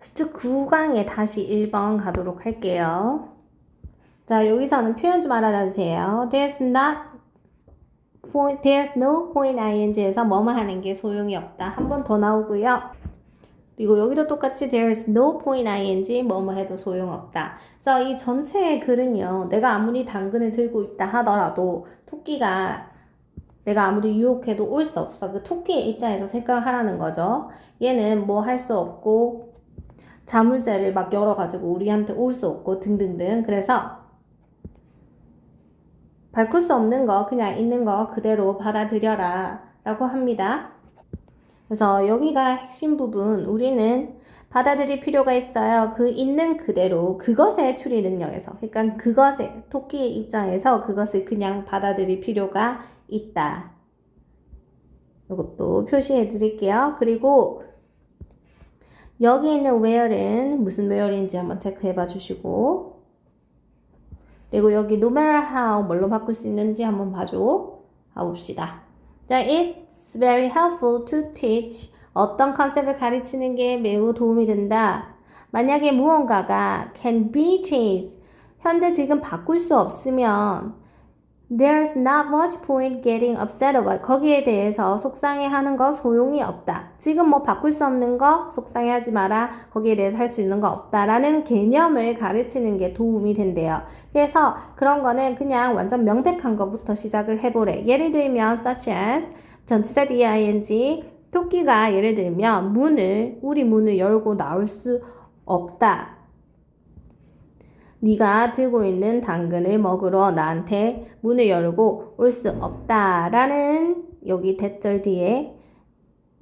스트 9강에 다시 1번 가도록 할게요. 자, 여기서는 표현 좀 알아놔 주세요. There's not point, there's no point ing에서 뭐뭐 하는 게 소용이 없다. 한 번 더 나오고요. 그리고 여기도 똑같이 there's no point ing 뭐뭐 해도 소용없다. 그래서 이 전체의 글은요. 내가 아무리 당근을 들고 있다 하더라도 토끼가 내가 아무리 유혹해도 올 수 없어. 그 토끼의 입장에서 생각하라는 거죠. 얘는 뭐 할 수 없고 자물쇠를 막 열어가지고 우리한테 올 수 없고 등등등. 그래서 바꿀 수 없는 거 그냥 있는 거 그대로 받아들여라 라고 합니다. 그래서 여기가 핵심 부분 우리는 받아들일 필요가 있어요. 그 있는 그대로 그것의 추리 능력에서 그러니까 그것의 토끼의 입장에서 그것을 그냥 받아들일 필요가 있다. 이것도 표시해 드릴게요. 그리고 여기 있는 where는 무슨 where인지 한번 체크해 봐 주시고 그리고 여기 no matter how 뭘로 바꿀 수 있는지 한번 봐줘 가봅시다. 자, it's very helpful to teach 어떤 컨셉을 가르치는 게 매우 도움이 된다. 만약에 무언가가 can be changed 현재 지금 바꿀 수 없으면 There's not much point getting upset about. 거기에 대해서 속상해하는 거 소용이 없다. 지금 뭐 바꿀 수 없는 거 속상해하지 마라. 거기에 대해서 할 수 있는 거 없다라는 개념을 가르치는 게 도움이 된대요. 그래서 그런 거는 그냥 완전 명백한 것부터 시작을 해보래. 예를 들면 such as 전치사 뒤에 ing 토끼가 예를 들면 문을 우리 문을 열고 나올 수 없다. 네가 들고 있는 당근을 먹으러 나한테 문을 열고 올 수 없다라는 여기 대절 뒤에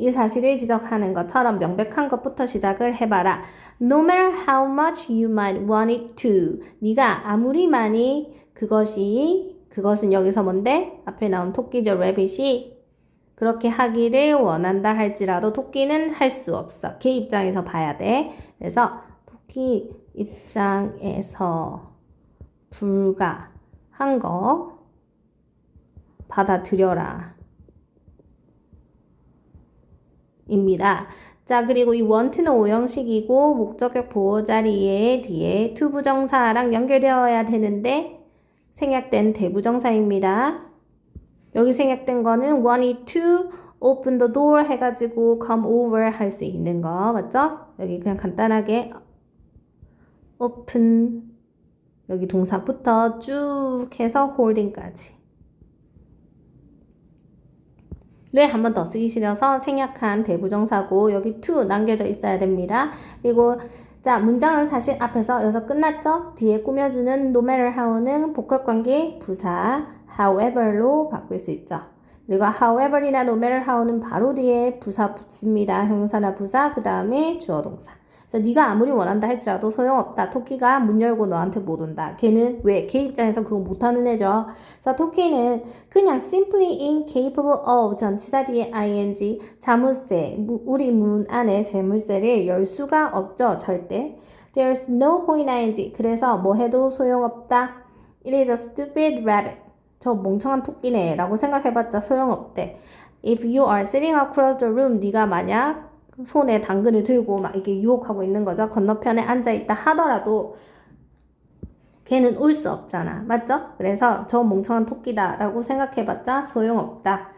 이 사실을 지적하는 것처럼 명백한 것부터 시작을 해봐라. No matter how much you might want it to. 네가 아무리 많이 그것이 그것은 여기서 뭔데? 앞에 나온 토끼죠. rabbit이 그렇게 하기를 원한다 할지라도 토끼는 할 수 없어. 걔 입장에서 봐야 돼. 그래서 토끼 입장에서 불가한 거 받아들여라. 입니다. 자, 그리고 이 want는 오형식이고 목적격 보호 자리에 뒤에 to 부정사랑 연결되어야 되는데 생략된 대부정사입니다. 여기 생략된 거는 wanted to open the door 해가지고 come over 할 수 있는 거 맞죠? 여기 그냥 간단하게 open 여기 동사부터 쭉 해서 holding까지 를 한 번 더 쓰기 싫어서 생략한 대부정사고 여기 to 남겨져 있어야 됩니다. 그리고 자 문장은 사실 앞에서 여기서 끝났죠? 뒤에 꾸며주는 no matter how는 복합관계 부사 however로 바꿀 수 있죠. 그리고 however이나 no matter how는 바로 뒤에 부사 붙습니다. 형사나 부사 그 다음에 주어 동사. 그래서 네가 아무리 원한다 할지라도 소용없다. 토끼가 문 열고 너한테 못 온다. 걔는 왜? 걔 입장에서 그거 못하는 애죠. 그래서 토끼는 그냥 simply incapable of 전치사 뒤에 ing 자물쇠 무- 우리 문 안에 재물쇠를 열 수가 없죠. 절대. There's no point ing 그래서 뭐 해도 소용없다. It is a stupid rabbit. 저 멍청한 토끼네 라고 생각해봤자 소용없대. If you are sitting across the room 네가 만약 손에 당근을 들고 막 이렇게 유혹하고 있는 거죠. 건너편에 앉아 있다 하더라도 걔는 올 수 없잖아. 맞죠? 그래서 저 멍청한 토끼다 라고 생각해봤자 소용없다.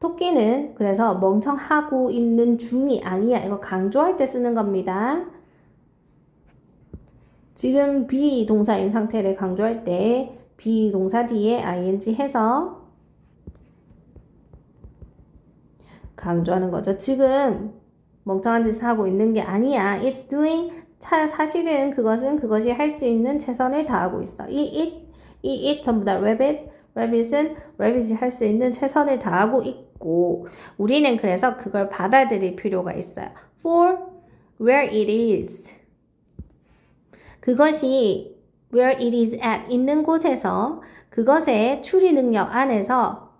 토끼는 그래서 멍청하고 있는 중이 아니야. 이거 강조할 때 쓰는 겁니다. 지금 비동사인 상태를 강조할 때 비동사 뒤에 ing 해서 강조하는 거죠. 지금 멍청한 짓을 하고 있는 게 아니야. It's doing 차, 사실은 그것은 그것이 할 수 있는 최선을 다하고 있어. 이 it, 이 it 전부 다 rabbit, rabbit은 rabbit이 할 수 있는 최선을 다하고 있고 우리는 그래서 그걸 받아들일 필요가 있어요. For where it is. 그것이 where it is at 있는 곳에서 그것의 추리 능력 안에서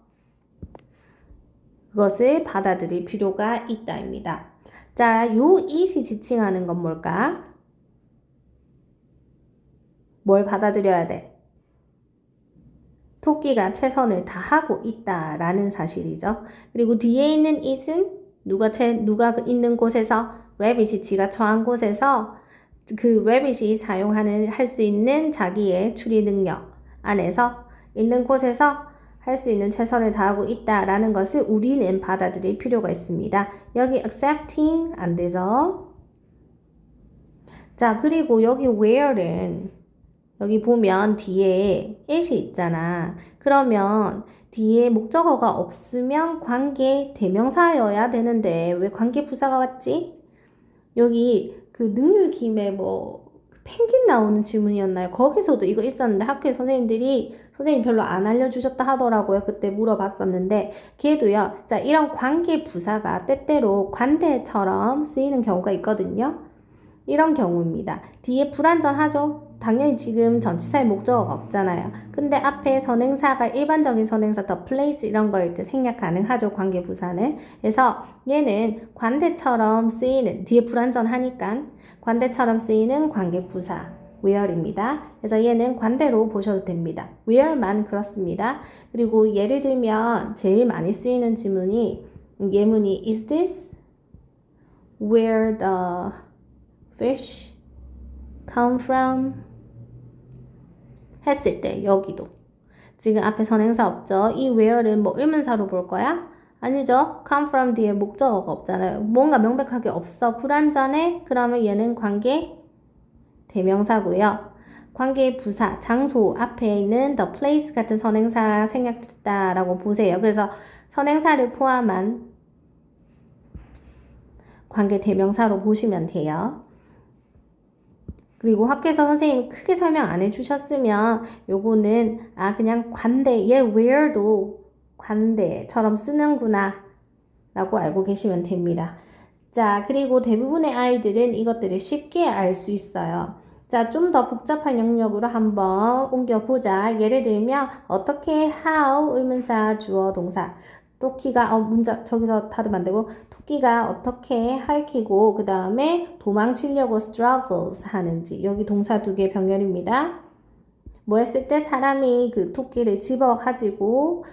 그것을 받아들일 필요가 있다입니다. 자, 요 it이 지칭하는 건 뭘까? 뭘 받아들여야 돼? 토끼가 최선을 다하고 있다라는 사실이죠. 그리고 뒤에 있는 it은 누가 채, 누가 그 있는 곳에서 rabbit이 지가 처한 곳에서 그 rabbit이 사용하는 할 수 있는 자기의 추리 능력 안에서 있는 곳에서 할 수 있는 최선을 다하고 있다라는 것을 우리는 받아들일 필요가 있습니다. 여기 accepting 안 되죠? 자, 그리고 여기 where는 여기 보면 뒤에 it이 있잖아. 그러면 뒤에 목적어가 없으면 관계 대명사여야 되는데 왜 관계 부사가 왔지? 여기 그 능률 김에 뭐 펭귄 나오는 질문이었나요? 거기서도 이거 있었는데 학교에 선생님들이 선생님 별로 안 알려주셨다 하더라고요. 그때 물어봤었는데 걔도요. 자 이런 관계 부사가 때때로 관대처럼 쓰이는 경우가 있거든요. 이런 경우입니다. 뒤에 불완전하죠? 당연히 지금 전치사의 목적어가 없잖아요. 근데 앞에 선행사가 일반적인 선행사 the place 이런 거일 때 생략 가능하죠. 관계 부사는. 그래서 얘는 관대처럼 쓰이는 뒤에 불완전하니까 관대처럼 쓰이는 관계 부사 where입니다. 그래서 얘는 관대로 보셔도 됩니다. where만 그렇습니다. 그리고 예를 들면 제일 많이 쓰이는 지문이 예문이 is this where the fish come from 했을 때 여기도 지금 앞에 선행사 없죠. 이 where는 뭐 의문사로 볼 거야? 아니죠. come from 뒤에 목적어가 없잖아요. 뭔가 명백하게 없어. 불완전해? 그러면 얘는 관계 대명사고요. 관계 부사, 장소 앞에 있는 the place 같은 선행사 생략됐다라고 보세요. 그래서 선행사를 포함한 관계 대명사로 보시면 돼요. 그리고 학교에서 선생님이 크게 설명 안 해주셨으면 요거는 아 그냥 관대 얘 where도 관대처럼 쓰는구나 라고 알고 계시면 됩니다. 자 그리고 대부분의 아이들은 이것들을 쉽게 알 수 있어요. 자, 좀 더 복잡한 영역으로 한번 옮겨보자. 예를 들면, 어떻게, how, 의문사, 주어, 동사. 토끼가, 어, 문자, 저기서 안 되고, 토끼가 어떻게 할퀴고, 그 다음에 도망치려고 struggles 하는지. 여기 동사 두 개 병렬입니다. 뭐 했을 때 사람이 그 토끼를 집어 가지고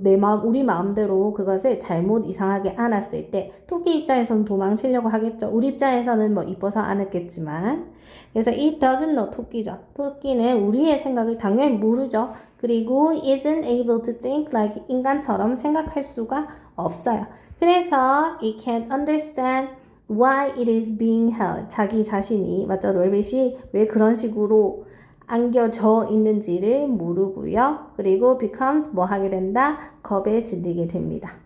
내 마음 우리 마음대로 그것을 잘못 이상하게 안았을 때 토끼 입장에서는 도망치려고 하겠죠. 우리 입장에서는 뭐 이뻐서 안았겠지만 그래서 it doesn't know 토끼죠. 토끼는 우리의 생각을 당연히 모르죠. 그리고 isn't able to think like 인간처럼 생각할 수가 없어요. 그래서 it can't understand why it is being held. 자기 자신이 맞죠? 롤벳이 왜 그런 식으로 안겨져 있는지를 모르고요. 그리고 becomes 뭐 하게 된다? 겁에 질리게 됩니다.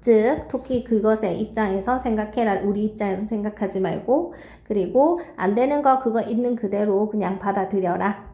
즉, 토끼 그것의 입장에서 생각해라. 우리 입장에서 생각하지 말고, 그리고 안 되는 거 그거 있는 그대로 그냥 받아들여라.